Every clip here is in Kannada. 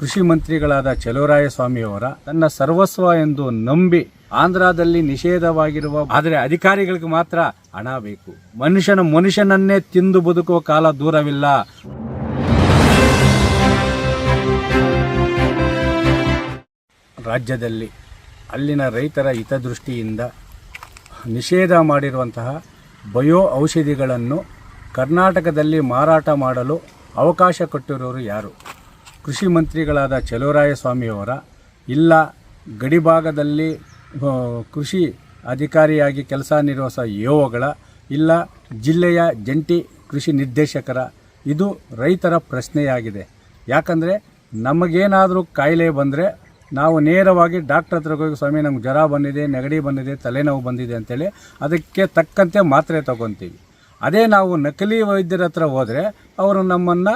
ಕೃಷಿ ಮಂತ್ರಿಗಳಾದ ಚಲುವರಾಯಸ್ವಾಮಿಯವರ ತನ್ನ ಸರ್ವಸ್ವ ಎಂದು ನಂಬಿ ಆಂಧ್ರದಲ್ಲಿ ನಿಷೇಧವಾಗಿರುವ, ಆದರೆ ಅಧಿಕಾರಿಗಳಿಗೆ ಮಾತ್ರ ಹಣ ಬೇಕು. ಮನುಷ್ಯನ ಮನುಷ್ಯನನ್ನೇ ತಿಂದು ಬದುಕುವ ಕಾಲ ದೂರವಿಲ್ಲ. ರಾಜ್ಯದಲ್ಲಿ ಅಲ್ಲಿನ ರೈತರ ಹಿತದೃಷ್ಟಿಯಿಂದ ನಿಷೇಧ ಮಾಡಿರುವಂತಹ ಬಯೋ ಔಷಧಿಗಳನ್ನು ಕರ್ನಾಟಕದಲ್ಲಿ ಮಾರಾಟ ಮಾಡಲು ಅವಕಾಶ ಕೊಟ್ಟಿರೋರು ಯಾರು? ಕೃಷಿ ಮಂತ್ರಿಗಳಾದ ಚಲುವರಾಯಸ್ವಾಮಿಯವರ ಇಲ್ಲ, ಗಡಿಭಾಗದಲ್ಲಿ ಕೃಷಿ ಅಧಿಕಾರಿಯಾಗಿ ಕೆಲಸ ನಿರ್ವಹಿಸುವ ಯೋಗಳ, ಇಲ್ಲ, ಜಿಲ್ಲೆಯ ಜಂಟಿ ಕೃಷಿ ನಿರ್ದೇಶಕರ, ಇದು ರೈತರ ಪ್ರಶ್ನೆಯಾಗಿದೆ. ಯಾಕಂದರೆ, ನಮಗೇನಾದರೂ ಕಾಯಿಲೆ ಬಂದರೆ, ನಾವು ನೇರವಾಗಿ ಡಾಕ್ಟ್ರ್ ಹತ್ರ ಹೋಗಿ, ಸ್ವಾಮಿ, ನಮ್ಗೆ ಜ್ವರ ಬಂದಿದೆ, ನೆಗಡಿ ಬಂದಿದೆ, ತಲೆನೋವು ಬಂದಿದೆ ಅಂತೇಳಿ, ಅದಕ್ಕೆ ತಕ್ಕಂತೆ ಮಾತ್ರೆ ತಗೊತೀವಿ. ಅದೇ ನಾವು ನಕಲಿ ವೈದ್ಯರ ಹತ್ರ ಹೋದರೆ ಅವರು ನಮ್ಮನ್ನು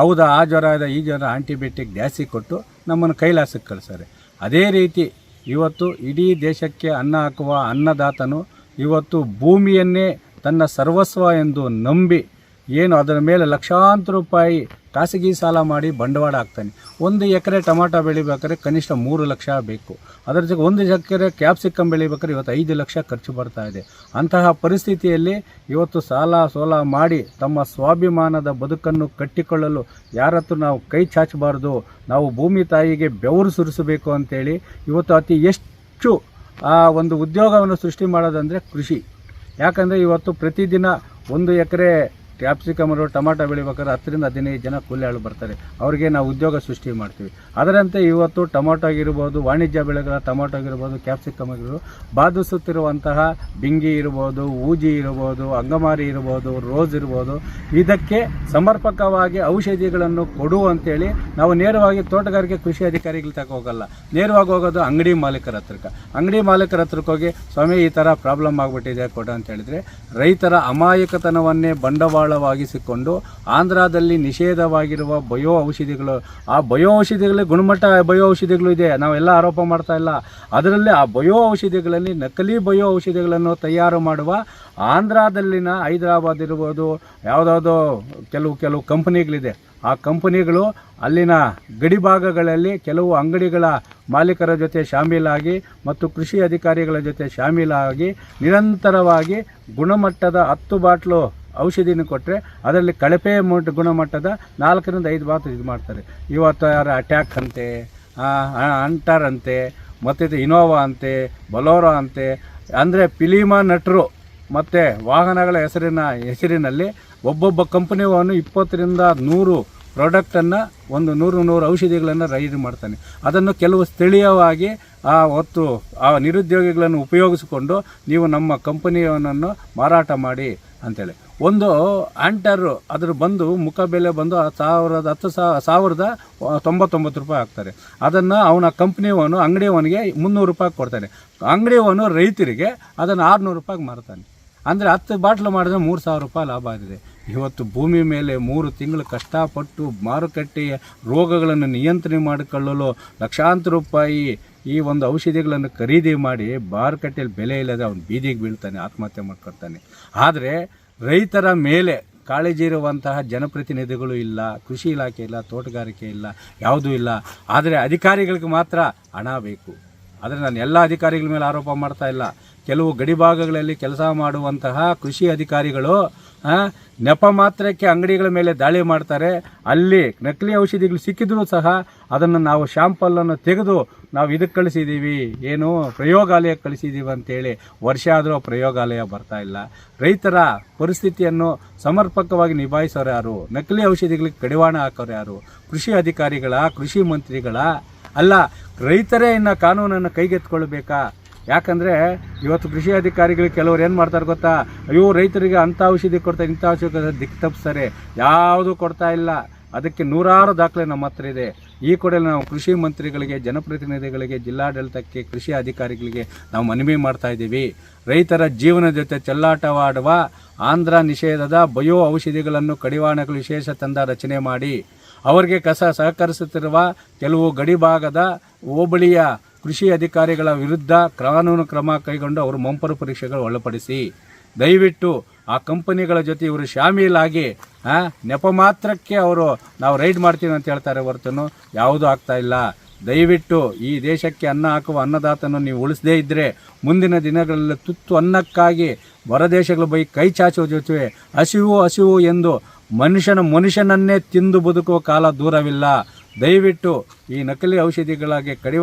ಹೌದಾ, ಆ ಜ್ವರ ಇದೆ, ಈ ಜ್ವರ, ಆಂಟಿಬಯೋಟಿಕ್ ಜಾಸ್ತಿ ಕೊಟ್ಟು ನಮ್ಮನ್ನು ಕೈಲಾಸಕ್ಕೆ ಕಳಿಸ್ತಾರೆ. ಅದೇ ರೀತಿ ಇವತ್ತು ಇಡೀ ದೇಶಕ್ಕೆ ಅನ್ನ ಹಾಕುವ ಅನ್ನದಾತನು ಇವತ್ತು ಭೂಮಿಯನ್ನೇ ತನ್ನ ಸರ್ವಸ್ವ ಎಂದು ನಂಬಿ, ಏನು ಅದರ ಮೇಲೆ ಲಕ್ಷಾಂತರ ರೂಪಾಯಿ ಖಾಸಗಿ ಸಾಲ ಮಾಡಿ ಬಂಡವಾಳ ಹಾಕ್ತಾನೆ. ಒಂದು ಎಕರೆ ಟೊಮಾಟೊ ಬೆಳಿಬೇಕಾದ್ರೆ ಕನಿಷ್ಠ ಮೂರು ಲಕ್ಷ ಬೇಕು. ಅದರ ಜೊತೆ ಒಂದು ಎಕರೆ ಕ್ಯಾಪ್ಸಿಕಮ್ ಬೆಳಿಬೇಕಾದ್ರೆ ಇವತ್ತು ಐದು ಲಕ್ಷ ಖರ್ಚು ಬರ್ತಾ ಇದೆ. ಅಂತಹ ಪರಿಸ್ಥಿತಿಯಲ್ಲಿ ಇವತ್ತು ಸಾಲ ಸೋಲ ಮಾಡಿ ತಮ್ಮ ಸ್ವಾಭಿಮಾನದ ಬದುಕನ್ನು ಕಟ್ಟಿಕೊಳ್ಳಲು ಯಾರತ್ತೂ ನಾವು ಕೈ ಚಾಚಬಾರ್ದು. ನಾವು ಭೂಮಿ ತಾಯಿಗೆ ಬೆವರು ಸುರಿಸಬೇಕು ಅಂತೇಳಿ ಇವತ್ತು ಅತಿ ಎಷ್ಟು ಆ ಒಂದು ಉದ್ಯೋಗವನ್ನು ಸೃಷ್ಟಿ ಮಾಡೋದಂದರೆ ಕೃಷಿ. ಯಾಕಂದರೆ ಇವತ್ತು ಪ್ರತಿದಿನ ಒಂದು ಎಕರೆ ಕ್ಯಾಪ್ಸಿಕಮರು ಟೊಮಾಟೊ ಬೆಳಿಬೇಕಾದ್ರೆ ಹತ್ತರಿಂದ ಹದಿನೈದು ಜನ ಕೂಲಿ ಆಳು ಬರ್ತಾರೆ. ಅವರಿಗೆ ನಾವು ಉದ್ಯೋಗ ಸೃಷ್ಟಿ ಮಾಡ್ತೀವಿ. ಅದರಂತೆ ಇವತ್ತು ಟೊಮಾಟೊ ಆಗಿರ್ಬೋದು, ವಾಣಿಜ್ಯ ಬೆಳೆಗಳ ಟೊಮಾಟೊ ಆಗಿರ್ಬೋದು, ಕ್ಯಾಪ್ಸಿಕಮ್ ಆಗಿರ್ಬೋದು ಬಾಧಿಸುತ್ತಿರುವಂತಹ ಬಿಂಗಿ ಇರ್ಬೋದು, ಊಜಿ ಇರ್ಬೋದು, ಅಂಗಮಾರಿ ಇರ್ಬೋದು, ರೋಸ್ ಇರ್ಬೋದು, ಇದಕ್ಕೆ ಸಮರ್ಪಕವಾಗಿ ಔಷಧಿಗಳನ್ನು ಕೊಡು ಅಂತೇಳಿ ನಾವು ನೇರವಾಗಿ ತೋಟಗಾರಿಕೆ ಕೃಷಿ ಅಧಿಕಾರಿಗಳ ತಕ ಹೋಗಲ್ಲ. ನೇರವಾಗಿ ಹೋಗೋದು ಅಂಗಡಿ ಮಾಲೀಕರ ಹತ್ರಕ್ಕೆ. ಅಂಗಡಿ ಮಾಲೀಕರ ಹತ್ರಕ್ಕೆ ಹೋಗಿ, ಸ್ವಾಮಿ, ಈ ಥರ ಪ್ರಾಬ್ಲಮ್ ಆಗಿಬಿಟ್ಟಿದೆ, ಕೊಡು ಅಂತ ಹೇಳಿದರೆ ರೈತರ ಅಮಾಯಕತನವನ್ನೇ ಬಂಡವಾಳವಾಗಿಸಿಕೊಂಡು ಆಂಧ್ರದಲ್ಲಿ ನಿಷೇಧವಾಗಿರುವ ಬಯೋ ಔಷಧಿಗಳು, ಆ ಬಯೋ ಔಷಧಿಗಳ ಗುಣಮಟ್ಟ, ಬಯೋ ಔಷಧಿಗಳು ಇದೆ, ನಾವೆಲ್ಲ ಆರೋಪ ಮಾಡ್ತಾ ಇಲ್ಲ. ಅದರಲ್ಲಿ ಆ ಬಯೋ ಔಷಧಿಗಳಲ್ಲಿ ನಕಲಿ ಬಯೋ ಔಷಧಿಗಳನ್ನು ತಯಾರು ಮಾಡುವ ಆಂಧ್ರದಲ್ಲಿನ ಹೈದರಾಬಾದ್ ಇರ್ಬೋದು ಯಾವುದಾದ್ರು ಕೆಲವು ಕೆಲವು ಕಂಪನಿಗಳಿದೆ. ಆ ಕಂಪನಿಗಳು ಅಲ್ಲಿನ ಗಡಿ ಭಾಗಗಳಲ್ಲಿ ಕೆಲವು ಅಂಗಡಿಗಳ ಮಾಲೀಕರ ಜೊತೆ ಶಾಮೀಲಾಗಿ ಮತ್ತು ಕೃಷಿ ಅಧಿಕಾರಿಗಳ ಜೊತೆ ಶಾಮೀಲಾಗಿ ನಿರಂತರವಾಗಿ ಗುಣಮಟ್ಟದ ಹತ್ತು ಬಾಟ್ಲು ಔಷಧಿನ ಕೊಟ್ಟರೆ ಅದರಲ್ಲಿ ಕಳಪೆ ಮಟ್ಟ ಗುಣಮಟ್ಟದ ನಾಲ್ಕರಿಂದ ಐದು ಮಾತು ಇದು ಮಾಡ್ತಾರೆ. ಇವತ್ತು ಯಾರು ಅಟ್ಯಾಕ್ ಅಂತೆ ಅಂಟಾರ್ ಅಂತೆ ಮತ್ತು ಇನೋವಾ ಅಂತೆ, ಬಲೋರೋ ಅಂತೆ, ಅಂದರೆ ಫಿಲಿಮಾ ನಟರು ಮತ್ತು ವಾಹನಗಳ ಹೆಸರಿನ, ಹೆಸರಿನಲ್ಲಿ ಒಬ್ಬೊಬ್ಬ ಕಂಪನಿಯವನು ಇಪ್ಪತ್ತರಿಂದ ನೂರು ಪ್ರಾಡಕ್ಟನ್ನು ಒಂದು ನೂರು ನೂರು ಔಷಧಿಗಳನ್ನು ರೈಡ್ ಮಾಡ್ತಾನೆ. ಅದನ್ನು ಕೆಲವು ಸ್ಥಳೀಯವಾಗಿ ಆ ಹೊತ್ತು ಆ ನಿರುದ್ಯೋಗಿಗಳನ್ನು ಉಪಯೋಗಿಸಿಕೊಂಡು ನೀವು ನಮ್ಮ ಕಂಪನಿಯನ್ನು ಮಾರಾಟ ಮಾಡಿ ಅಂತೇಳಿ. ಒಂದು ಆಂಟರು ಅದ್ರ ಬಂದು ಮುಖ ಬೆಲೆ ಬಂದು ಸಾವಿರದ ಹತ್ತು ಸಾವಿರದ ತೊಂಬತ್ತೊಂಬತ್ತು ರೂಪಾಯಿ ಹಾಕ್ತಾರೆ ಅದನ್ನು ಅವನ ಕಂಪ್ನಿಯವನು ಅಂಗಡಿಯವನಿಗೆ ಮುನ್ನೂರು ರೂಪಾಯಿ ಕೊಡ್ತಾನೆ. ಅಂಗಡಿಯವನು ರೈತರಿಗೆ ಅದನ್ನು ಆರುನೂರು ರೂಪಾಯಿಗೆ ಮಾರ್ತಾನೆ. ಅಂದರೆ ಹತ್ತು ಬಾಟ್ಲು ಮಾಡಿದ್ರೆ ಮೂರು ಸಾವಿರ ರೂಪಾಯಿ ಲಾಭ ಆಗಿದೆ. ಇವತ್ತು ಭೂಮಿ ಮೇಲೆ ಮೂರು ತಿಂಗಳು ಕಷ್ಟಪಟ್ಟು ಮಾರುಕಟ್ಟೆಯ ರೋಗಗಳನ್ನು ನಿಯಂತ್ರಣ ಮಾಡಿಕೊಳ್ಳಲು ಲಕ್ಷಾಂತರ ರೂಪಾಯಿ ಈ ಒಂದು ಔಷಧಿಗಳನ್ನು ಖರೀದಿ ಮಾಡಿ ಮಾರುಕಟ್ಟೆಯಲ್ಲಿ ಬೆಲೆ ಇಲ್ಲದೆ ಅವನು ಬೀದಿಗೆ ಬೀಳ್ತಾನೆ, ಆತ್ಮಹತ್ಯೆ ಮಾಡ್ಕೊಳ್ತಾನೆ. ಆದರೆ ರೈತರ ಮೇಲೆ ಕಾಳಜಿ ಇರುವಂತಹ ಜನಪ್ರತಿನಿಧಿಗಳು ಇಲ್ಲ, ಕೃಷಿ ಇಲಾಖೆ ಇಲ್ಲ, ತೋಟಗಾರಿಕೆ ಇಲ್ಲ, ಯಾವುದೂ ಇಲ್ಲ. ಆದರೆ ಅಧಿಕಾರಿಗಳಿಗೆ ಮಾತ್ರ ಹಣ ಬೇಕು. ಆದರೆ ನಾನು ಎಲ್ಲ ಅಧಿಕಾರಿಗಳ ಮೇಲೆ ಆರೋಪ ಮಾಡ್ತಾ ಇಲ್ಲ. ಕೆಲವು ಗಡಿಭಾಗಗಳಲ್ಲಿ ಕೆಲಸ ಮಾಡುವಂತಹ ಕೃಷಿ ಅಧಿಕಾರಿಗಳು ನೆಪ ಮಾತ್ರಕ್ಕೆ ಅಂಗಡಿಗಳ ಮೇಲೆ ದಾಳಿ ಮಾಡ್ತಾರೆ. ಅಲ್ಲಿ ನಕಲಿ ಔಷಧಿಗಳು ಸಿಕ್ಕಿದ್ರೂ ಸಹ ಅದನ್ನು ನಾವು ಶ್ಯಾಂಪಲನ್ನು ತೆಗೆದು ನಾವು ಇದಕ್ಕೆ ಕಳಿಸಿದ್ದೀವಿ ಏನು ಪ್ರಯೋಗಾಲಯಕ್ಕೆ ಕಳಿಸಿದ್ದೀವಿ ಅಂತೇಳಿ ವರ್ಷ ಆದರೂ ಪ್ರಯೋಗಾಲಯ ಬರ್ತಾ ಇಲ್ಲ. ರೈತರ ಪರಿಸ್ಥಿತಿಯನ್ನು ಸಮರ್ಪಕವಾಗಿ ನಿಭಾಯಿಸೋರು ಯಾರು? ನಕಲಿ ಔಷಧಿಗಳಿಗೆ ಕಡಿವಾಣ ಹಾಕೋರು ಯಾರು? ಕೃಷಿ ಅಧಿಕಾರಿಗಳ, ಕೃಷಿ ಮಂತ್ರಿಗಳ ಅಲ್ಲ, ರೈತರೇ ಇನ್ನು ಕಾನೂನನ್ನು ಕೈಗೆತ್ಕೊಳ್ಬೇಕಾ ಯಾಕಂದರೆ ಇವತ್ತು ಕೃಷಿ ಅಧಿಕಾರಿಗಳು ಕೆಲವರು ಏನು ಮಾಡ್ತಾರೆ ಗೊತ್ತಾ? ಅಯ್ಯೋ, ರೈತರಿಗೆ ಅಂಥ ಔಷಧಿ ಕೊಡ್ತಾರೆ ಇಂಥ ಔಷಧಿ ದಿಕ್ಕು ತಪ್ಪಿಸ್ತಾರೆ ಯಾವುದೂ ಕೊಡ್ತಾ ಇಲ್ಲ. ಅದಕ್ಕೆ ನೂರಾರು ದಾಖಲೆ ನಮ್ಮ ಹತ್ರ ಇದೆ. ಈ ಕೂಡಲೇ ನಾವು ಕೃಷಿ ಮಂತ್ರಿಗಳಿಗೆ, ಜನಪ್ರತಿನಿಧಿಗಳಿಗೆ, ಜಿಲ್ಲಾಡಳಿತಕ್ಕೆ, ಕೃಷಿ ಅಧಿಕಾರಿಗಳಿಗೆ ನಾವು ಮನವಿ ಮಾಡ್ತಾ ಇದ್ದೀವಿ. ರೈತರ ಜೀವನ ಜೊತೆ ಚೆಲ್ಲಾಟವಾಡುವ ಆಂಧ್ರ ನಿಷೇಧದ ಬಯೋ ಔಷಧಿಗಳನ್ನು ಕಡಿವಾಣಗಳು ವಿಶೇಷ ತಂಡ ರಚನೆ ಮಾಡಿ. ಅವರಿಗೆ ಕಸ ಸಹಕರಿಸುತ್ತಿರುವ ಕೆಲವು ಗಡಿಭಾಗದ ಹೋಬಳಿಯ ಕೃಷಿ ಅಧಿಕಾರಿಗಳ ವಿರುದ್ಧ ಕಾನೂನು ಕ್ರಮ ಕೈಗೊಂಡು ಅವರು ಮಂಪರು ಪರೀಕ್ಷೆಗಳು ಒಳಪಡಿಸಿ. ದಯವಿಟ್ಟು ಆ ಕಂಪನಿಗಳ ಜೊತೆ ಇವರು ಶಾಮೀಲಾಗಿ ನೆಪ ಮಾತ್ರಕ್ಕೆ ಅವರು ನಾವು ರೈಡ್ ಮಾಡ್ತೀವಿ ಅಂತ ಹೇಳ್ತಾರೆ ಹೊರತನು ಯಾವುದೂ ಆಗ್ತಾ ಇಲ್ಲ. ದಯವಿಟ್ಟು ಈ ದೇಶಕ್ಕೆ ಅನ್ನ ಹಾಕುವ ಅನ್ನದಾತನು ನೀವು ಉಳಿಸದೇ ಇದ್ದರೆ ಮುಂದಿನ ದಿನಗಳಲ್ಲಿ ತುತ್ತು ಅನ್ನಕ್ಕಾಗಿ ಹೊರದೇಶಗಳ ಬೈ ಕೈ ಚಾಚುವ ಜೊತೆ ಹಸಿವು ಹಸಿವು ಎಂದು ಮನುಷ್ಯನ ಮನುಷ್ಯನನ್ನೇ ತಿಂದು ಬದುಕುವ ಕಾಲ ದೂರವಿಲ್ಲ. ದಯವಿಟ್ಟು ಈ ನಕಲಿ ಔಷಧಿಗಳಾಗಿ ಕಡಿವಾಣ